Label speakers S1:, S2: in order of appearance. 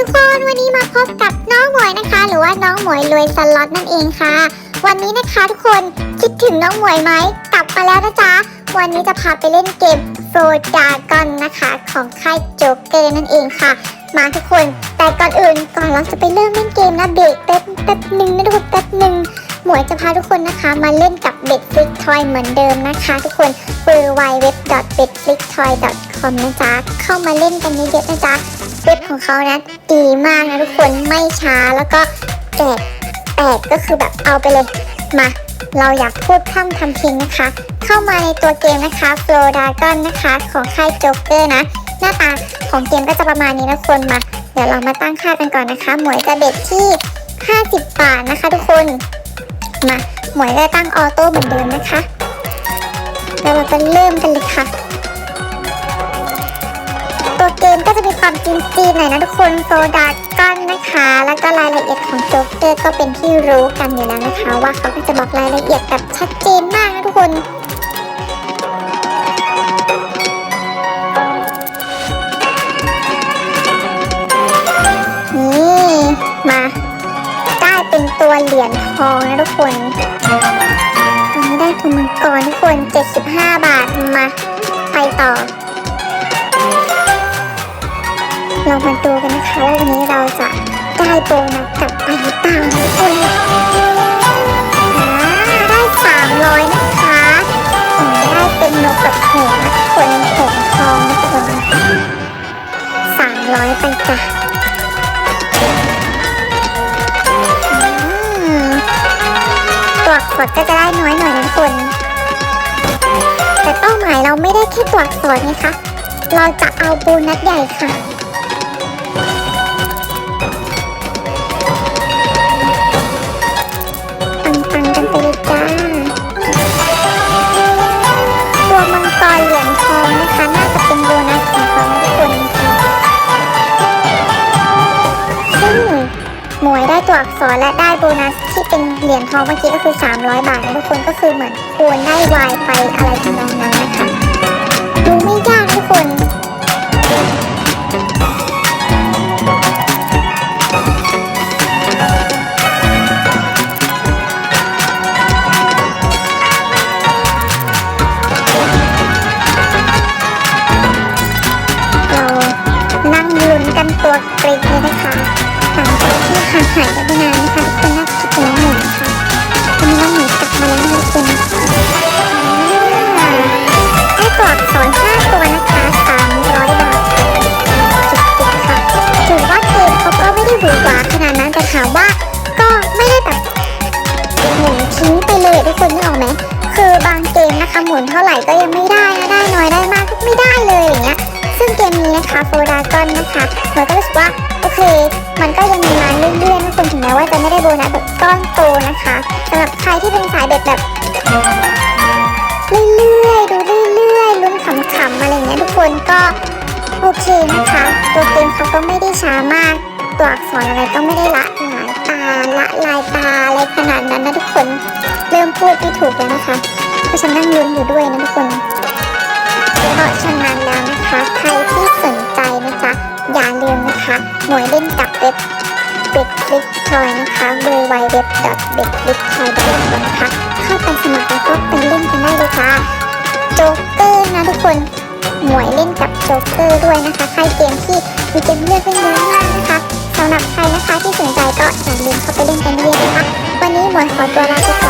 S1: ทุกคนวันนี้มาพบกับน้องหมวยนะคะ หรือว่าน้องหมวยรวยสล็อตนั่นเองค่ะ วันนี้นะคะทุกคนคิดถึงน้องหมวยไหมกลับมาแล้วนะจ๊ะวันนี้จะพาไปเล่นเกมโฟดากอนนะคะ ของค่ายโจ๊กเกอร์นั่นเองค่ะ มาทุกคนแต่ก่อนอื่นก่อนเราจะไปเริ่มเล่นเกมนะเบรกแป๊บแป๊บหนึ่งนะทุกคนแป๊บหนึ่งหมวยจะพาทุกคนนะคะมาเล่นกับเบ็ดฟลิกทอยเหมือนเดิมนะคะ ทุกคน w w w b e t f l i c k t o y c o m นะจ๊ะ เข้ามาเล่นกันเยอะๆนะจ๊ะ เว็บของเขานะดีมากนะทุกคนไม่ช้าแล้วก็แจกแตกก็คือแบบเอาไปเลยมาเราอยากพูดพร่ำทำเพลงนะคะ เข้ามาในตัวเกมนะคะ Flow Dragon นะคะ ของค่ายโจ๊กเกอร์นะ หน้าตาของเกมก็จะประมาณนี้นะคนมา เดี๋ยวเรามาตั้งค่ากันก่อนนะคะ หมวยจะเบ็ดที่ 50 บาทนะคะทุกคน มา หมวยจะตั้งออโต้เหมือนเดิมนะคะ แล้วเราจะเริ่มกันเลยค่ะ ตัวเกมก็จะมีความจีนๆหน่อยนะทุกคนโซดาก้อนนะคะ แล้วก็รายละเอียดของโจ๊กเกอร์ก็เป็นที่รู้กันอยู่แล้วนะคะ ว่าเขาก็จะบอกรายละเอียดแบบชัดเจนมากนะทุกคนนี่มาได้เป็นตัวเหรียญทองนะทุกคนตอนนี้ได้ทุนมังกรทุกคน 75 บาทมา มาดูกันนะคะว่าวันนี้เราจะได้โบนัสกลับไปหรือเปล่านะคนอ่าได้สามร้อยนะคะได้เป็นนกแบบหงส์นะทุกคนหงทองนะคนสามร้อยไปจ้ะตัวอักษรก็จะได้น้อยหน่อยนะคนแต่เป้าหมายเราไม่ได้แค่ตัวอักษรไงคะเราจะเอาโบนัสใหญ่ค่ะ เหรียญทองนะคะน่าจะเป็นโบนัสของเขาทุกคนซึ่งหมวยได้ตัวอักษรและได้โบนัสที่เป็นเหรียญทองเมื่อกี้ก็คือ 300 บาทนะทุกคนก็คือเหมือนคูณได้วายไปอะไรทำนองนั้นนะคะ นี้นะคะโฟดากอนนะคะเราก็รู้สึกว่าโอเค มันก็ยังมีมาเรื่อยๆนะคุณถึงแม้ว่าจะไม่ได้โบนัสแบบก้อนโตนะคะสำหรับใครที่เป็นสายเบ็ดแบบเรื่อยๆดูเรื่อยๆลุ้นขำๆอะไรเงี้ยทุกคนก็โอเคนะคะ ตัวเกมเขาก็ไม่ได้ช้ามาก ตัวอักษรอะไรก็ไม่ได้ละหลายตาละลายตาอะไรขนาดนั้นนะทุกคนเริ่มพูดไม่ถูกแล้วนะคะเพราะฉันนั่งลุ้นอยู่ด้วยนะทุกคนเพราะฉะนั้นแล้วนะคะ ใครที่สนใจนะจ๊ะอย่าลืมนะคะหน่วยเล่นกับเว็บเบ็ดลิกทอยนะคะ w w w b e t f l i c k t o y c o m นะคะเข้าไปสมัครแล้วก็ไปเล่นกันได้เลยค่ะโจ๊กเกอร์นะทุกคนหน่วยเล่นกับโจ๊กเกอร์ด้วยนะคะใครเกมที่มีเกมเลือกเล่นเยอะมากนะคะสำหรับใครนะคะที่สนใจก็อย่าลืมเข้าไปเล่นกันเยอะๆนะคะวันนี้หมวยขอตัวลาไปก่อน